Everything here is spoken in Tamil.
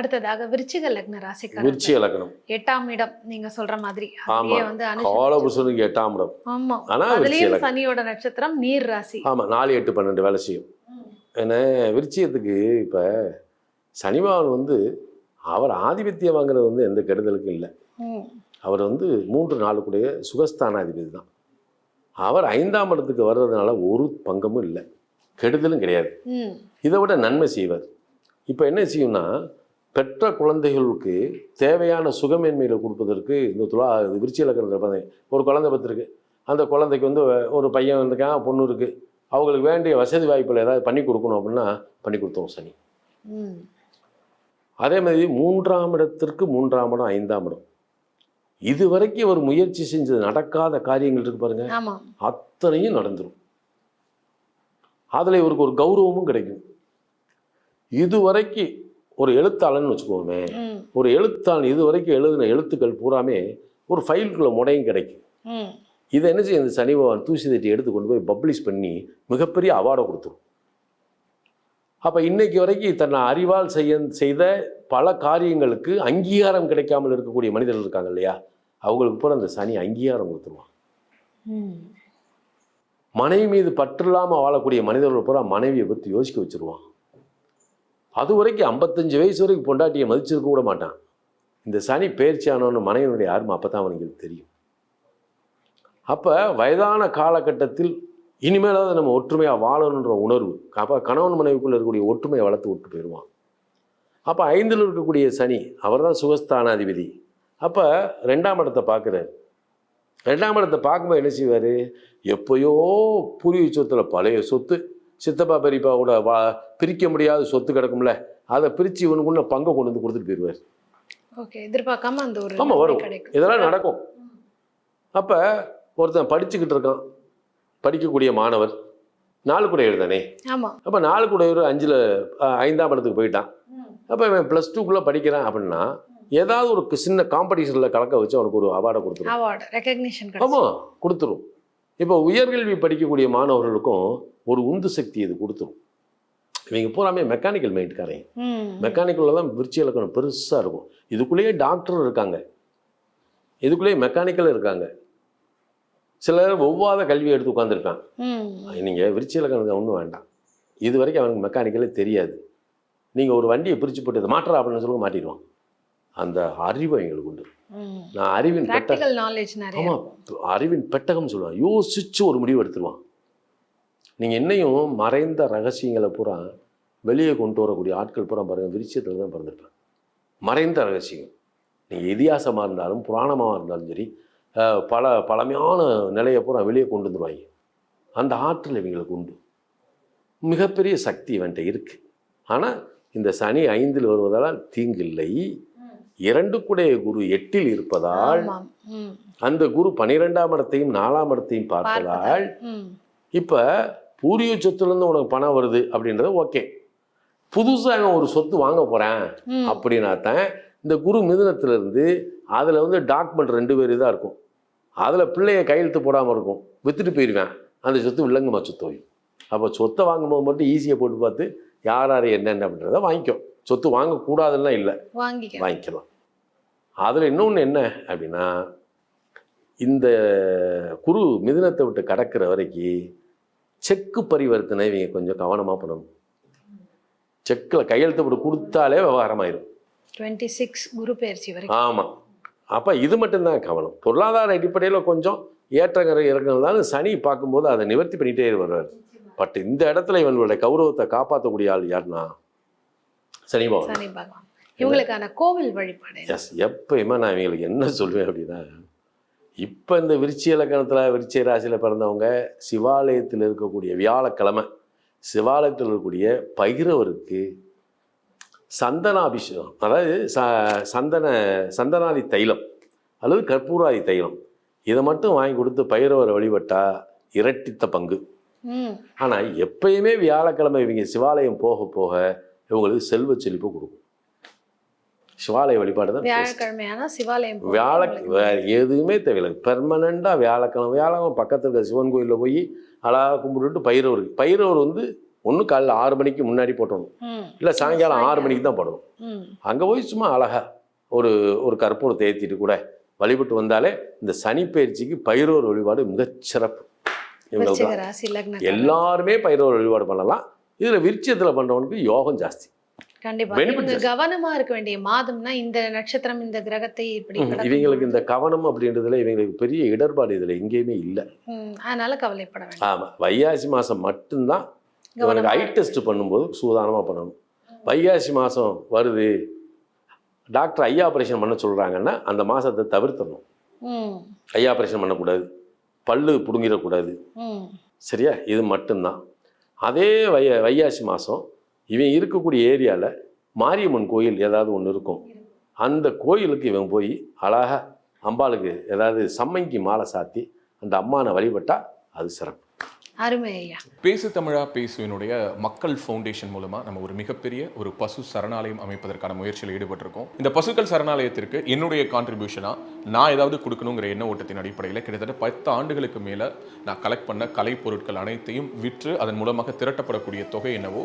அடுத்ததாக விருச்சிக லக்ன ராசிக்காரர்கள். விருச்சிக லக்னம். எட்டாம் இடம் நீங்க சொல்ற மாதிரி. ஆமா. வந்து அனுஷ காலபுருஷனுக்கு எட்டாம் இடம். ஆமா. ஆனா அதுலயும் சனியோட நட்சத்திரம் நீர் ராசி. ஆமா நாலு எட்டு பன்னெண்டு வேலை செய்யும். ஏன்னா விருச்சிகத்துக்கு இப்போ சனிபகவான் வந்து அவர் ஆதிபத்தியம் வாங்குறது வந்து எந்த கெடுதலுக்கும் இல்லை. அவர் வந்து மூன்று நாளுக்குடைய சுகஸ்தானாதிபதி தான். அவர் ஐந்தாம் இடத்துக்கு வர்றதுனால ஒரு பங்கமும் இல்லை. கெடுதலும் கிடையாது. இதை விட நன்மை செய்வார். இப்போ என்ன செய்யும்னா பெற்ற குழந்தைகளுக்கு தேவையான சுகமேன்மைகளை கொடுப்பதற்கு இந்த துலா விருச்சி இலக்கணத்தில் ஒரு குழந்தை பத்திருக்கு அந்த குழந்தைக்கு வந்து ஒரு பையன் இருக்கான் பொண்ணு இருக்குது அவங்களுக்கு வேண்டிய வசதி வாய்ப்புகள் ஏதாவது பண்ணி கொடுக்கணும் அப்படின்னா பண்ணி கொடுத்தோம் சனி. அதே மாதிரி மூன்றாம் இடத்திற்கு மூன்றாம் இடம் ஐந்தாம் இடம். இது வரைக்கும் ஒரு முயற்சி செஞ்சது நடக்காத காரியங்கள் இருக்கு பாருங்க. அத்தனையும் நடந்துரும். அதில் இவருக்கு ஒரு கௌரவமும் கிடைக்கும். இதுவரைக்கும் ஒரு எழுத்தாளன்னு வச்சுக்கோமே. ஒரு எழுத்தாளன் இது வரைக்கும் எழுதின எழுத்துக்கள் பூராமே ஒரு ஃபைலுக்குள்ள முடையும் கிடைக்கும். இதை என்ன செய்யும் இந்த சனி பகவான் தூசி தட்டி எடுத்து கொண்டு போய் பப்ளிஷ் பண்ணி மிகப்பெரிய அவார்டை கொடுத்துரும் அப்போ இன்னைக்கு வரைக்கும் தன்னை அறிவால் செய்ய செய்த பல காரியங்களுக்கு அங்கீகாரம் கிடைக்காமல் இருக்கக்கூடிய மனிதர்கள் இருக்காங்க இல்லையா அவங்களுக்கு பூரா அந்த சனி அங்கீகாரம் கொடுத்துருவான். மனைவி மீது பற்றில்லாமல் வாழக்கூடிய மனிதர்கள் பூரா மனைவியை பற்றி யோசிக்க வச்சிருவான் அது வரைக்கும் ஐம்பத்தஞ்சு வயசு வரைக்கும் பொண்டாட்டியை மதிச்சிருக்க கூட மாட்டான். இந்த சனி பயிற்சி மனைவினுடைய மனைவியினுடைய ஆர்வம் அப்போ தான் அவனுக்கு தெரியும். அப்போ வயதான காலகட்டத்தில் இனிமேலாவது நம்ம ஒற்றுமையாக வாழணுன்ற உணர்வு அப்போ கணவன் மனைவிக்குள்ளே இருக்கக்கூடிய ஒற்றுமையை வளர்த்து விட்டு போயிடுவான். அப்போ ஐந்தில் இருக்கக்கூடிய சனி அவர் தான் சுகஸ்தானாதிபதி. அப்போ ரெண்டாம் இடத்தை பார்க்குறாரு. ரெண்டாம் இடத்தை பார்க்கும்போது என்ன செய்வார்? எப்பயோ பூர்வீக சொத்தில் பழைய சொத்து சித்தப்பா பெரியப்பா கூட வா பிரிக்க முடியாத சொத்து கிடக்கும்ல அதை பிரித்து இவனுக்குள்ள பங்கை கொண்டு வந்து கொடுத்துட்டு போயிடுவார் ஓகே எதிர்பார்க்காம அந்த ஒரு ஆமா, நன்மை வரும். கிடைக்கும். இதெல்லாம் நடக்கும். அப்போ ஒருத்தன் படிச்சுக்கிட்டு இருக்கான். படிக்கக்கூடிய மாணவர். நாலு குடையவர் தானே ஆமா. அப்போ நாலு குடையவர் அஞ்சில் ஐந்தாம் இடத்துக்கு போயிட்டான். அப்போ இவன் ப்ளஸ் டூக்குள்ளே படிக்கிறான் அப்படின்னா ஏதாவது ஒரு சின்ன காம்படிஷனில் கலக்க வச்சு அவனுக்கு ஒரு அவார்டை கொடுத்துரும். ஆமாம் கொடுத்துரும். இப்போ உயர்கல்வி படிக்கக்கூடிய மாணவர்களுக்கும் ஒரு உந்து சக்தி இது கொடுத்துரும். இவங்க பூராமே மெக்கானிக்கல் மைண்ட்காரங்க ம். மெக்கானிக்கலில் தான் விருச்சி இலக்கணம் பெருசாக இருக்கும். இதுக்குள்ளேயே டாக்டர் இருக்காங்க. இதுக்குள்ளேயே மெக்கானிக்கல் இருக்காங்க. சிலர் ஒவ்வாத கல்வி எடுத்து உட்காந்துருக்கான். நீங்கள் விருச்சி இலக்கணத்தை ஒன்றும் வேண்டாம். இது வரைக்கும் அவனுக்கு மெக்கானிக்கலே தெரியாது. நீங்கள் ஒரு வண்டியை பிரித்து போட்டு மாட்டுறா அப்படின்னு சொல்லுங்க மாட்டிடுவான் அந்த அறிவு எங்களுக்கு உண்டு. நான் அறிவின் பெட்ட ப்ராக்டிக்கல் நாலேஜ் நிறைய. ஆமாம் அறிவின் பெட்டகம் சொல்லுவான். யோசிச்சு ஒரு முடிவு எடுத்துருவான். நீங்கள் என்னையும் மறைந்த ரகசியங்களை பூரா வெளியே கொண்டு வரக்கூடிய ஆட்கள் பூரா பாருங்க விருச்சியத்தில் தான் பிறந்திருப்பேன் மறைந்த ரகசியம். நீங்கள் இதிகாசமாக இருந்தாலும் புராணமாக இருந்தாலும் சரி பல பழமையான நிலையை பூரா வெளியே கொண்டு வந்துருவாங்க. அந்த ஆற்றல் இவங்களுக்கு உண்டு. மிகப்பெரிய சக்தி இவன்ட்ட இருக்கு. ஆனால் இந்த சனி ஐந்தில் வருவதால் தீங்கில்லை. இரண்டு கூடைய குரு எட்டில் இருப்பதால். அந்த குரு பனிரெண்டாம் இடத்தையும் நாலாம் இடத்தையும் பார்ப்பதால் ம். இப்போ பூர்வீக சொத்துலேருந்து உனக்கு பணம் வருது அப்படின்றது ஓகே. புதுசாக ஒரு சொத்து வாங்க போகிறேன். அப்படின்னா தான் இந்த குரு மிதுனத்துல இருந்து அதில் வந்து டாக்குமெண்ட் ரெண்டு பேர் தான் இருக்கும். அதில் பிள்ளைய கையெழுத்து போடாமல் இருக்கும். வித்துட்டு போயிடுவேன் அந்த சொத்து வில்லங்கம்மா சொத்து அப்போ சொத்தை வாங்கும்போது மட்டும் ஈஸியாக போட்டு பார்த்து யார் யார் என்னென்ன அப்படின்றத வாங்கிக்கோ சொத்து வாங்கக்கூடாதுன்னா இல்லை. வாங்கிக்க வாங்கிக்கலாம். அதில் இன்னொன்று என்ன அப்படின்னா இந்த குரு மிதுனத்தை விட்டு கடக்கிற வரைக்கும் செக்கு பரிவர்த்தனை இவங்க கொஞ்சம் கவனமாக பண்ணணும். செக்கில் கையெழுத்து போட்டு கொடுத்தாலே விவகாரமாயிரும். டுவெண்ட்டி சிக்ஸ் குரு பயிற்சி வரைக்கும். ஆமாம் அப்போ இது மட்டும்தான் கவனம். பொருளாதார அடிப்படையில் கொஞ்சம் ஏற்றங்கிற தான் சனி பார்க்கும்போது அதை நிவர்த்தி பண்ணிகிட்டே வருவார். பட் இந்த இடத்துல இவனுடைய கௌரவத்தை காப்பாற்றக்கூடிய ஆள் யாருன்னா சனி பகவான். சனி பகவான். இவங்களுக்கான கோவில் வழிபாடு எஸ் எப்பயுமே நான் இவங்களுக்கு என்ன சொல்லுவேன் அப்படின்னா இப்போ இந்த விருச்சி இலக்கணத்தில் விருச்சிக ராசியில் பிறந்தவங்க சிவாலயத்தில் இருக்கக்கூடிய வியாழக்கிழமை சிவாலயத்தில் இருக்கக்கூடிய பைரவருக்கு சந்தனாபிஷேகம் அதாவது ச சந்தன சந்தனாதி தைலம் அல்லது கற்பூராதி தைலம் இதை மட்டும் வாங்கி கொடுத்து பைரவரை வழிபட்டா இரட்டித்த பங்கு. ஆனால் எப்பயுமே வியாழக்கிழமை இவங்க சிவாலயம் போக போக இவங்களுக்கு செல்வ செழிப்பு கொடுக்கும். சிவாலய வழிபாடு தான். வியாழக்கிழமையான சிவாலயம் வியாழ எதுவுமே தேவையில்லை. பெர்மனண்டாக வியாழக்கிழமை வியாழக்கிழமை பக்கத்தில் இருக்க சிவன் கோயிலில் போய் அழகாக கும்பிட்டுட்டு பைரவர் பைரவர் வந்து ஒன்று காலைல ஆறு மணிக்கு முன்னாடி போட்டணும். இல்லை சாயங்காலம் ஆறு மணிக்கு தான் போடணும். அங்கே போய் சும்மா அழகா ஒரு ஒரு கற்பூரத்தை ஏற்றிட்டு கூட வழிபட்டு வந்தாலே இந்த சனி பயிற்சிக்கு பைரவர் வழிபாடு மிகச் சிறப்பு இவங்களுக்கு விருச்சிக ராசி லக்னம் எல்லாருமே பைரவர் வழிபாடு பண்ணலாம். இதில் விருச்சியத்தில் பண்ணுறவனுக்கு யோகம் ஜாஸ்தி. கண்டிப்பா. Benefit இவங்க ஜாஸ்தி. கவனமா இருக்க வேண்டிய மாதம்னா இந்த நட்சத்திரம் இந்த கிரகத்தை இப்படி இவங்களுக்கு இந்த கவனம் அப்படின்றதுல இவங்களுக்கு பெரிய இடர்பாடு இதில் எங்கேயுமே இல்லை. அதனால கவலைப்பட வேண்டாம். ஆமாம் வைகாசி மாதம் மட்டும்தான் இவனுக்கு ஐ டெஸ்ட் பண்ணும்போது சூதானமாக பண்ணணும். வைகாசி மாதம் வருது. டாக்டர் ஐ ஆப்ரேஷன் பண்ண சொல்கிறாங்கன்னா அந்த மாதத்தை தவிர்த்தணும் ம். ஐ ஆப்ரேஷன் பண்ணக்கூடாது. பல்லு பிடுங்கிடக்கூடாது. சரியா? இது மட்டும்தான். அதே வைய வைகாசி மாதம் இவன் இருக்கக்கூடிய ஏரியாவில் மாரியம்மன் கோயில் ஏதாவது ஒன்று இருக்கும். அந்த கோயிலுக்கு இவன் போய் அழகாக அம்பாளுக்கு ஏதாவது சம்மங்கி மாலை சாத்தி அந்த அம்மானை வழிபட்டால் அது சிறப்பு. அருமை ஐயா. பேசு தமிழா பேசுவினுடைய மக்கள் ஃபவுண்டேஷன் மூலமா நம்ம ஒரு மிகப்பெரிய ஒரு பசு சரணாலயம் அமைப்பதற்கான முயற்சியில் ஈடுபட்டிருக்கோம். இந்த பசுக்கள் சரணாலயத்திற்கு என்னுடைய கான்ட்ரிபியூஷனா நான் ஏதாவது கொடுக்கணுங்கிற எண்ண ஓட்டத்தின் அடிப்படையில் கிட்டத்தட்ட பத்து ஆண்டுகளுக்கு மேல நான் கலெக்ட் பண்ண கலை பொருட்கள் அனைத்தையும் விற்று அதன் மூலமாக திரட்டப்படக்கூடிய தொகை என்னவோ